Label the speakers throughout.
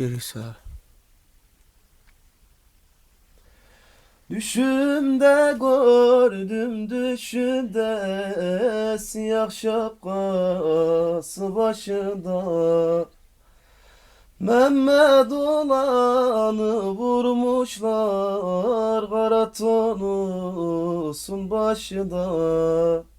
Speaker 1: Gerisi
Speaker 2: Düşümde gördüm düşümde siyah şapkası başında. Mehmet olanı vurmuşlar kara tonusun başında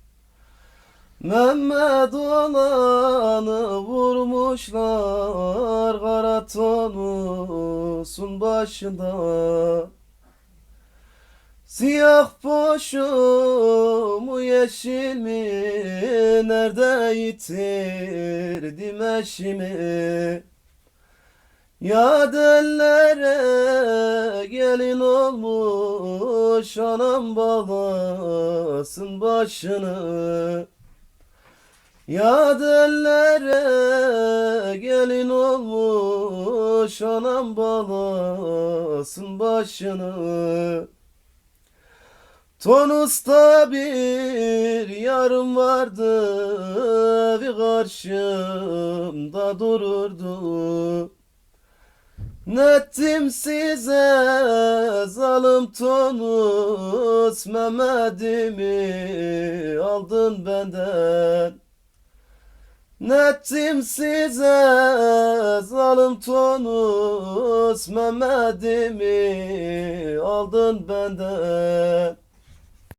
Speaker 2: Mehmet olanı vurmuşlar kara tonusun başında. Siyah poşumu yeşil mi Nerede yitirdim eşimi? Ya dellere gelin olmuş Anam babasın başını Ya dellere gelin olmuş Anam babasın başını. Tunus'ta bir yarım vardı bir karşımda dururdu. Nettim size zalim Tunus Mehmet'imi aldın benden Nettim size zalim Tunus Mehmet'imi aldın benden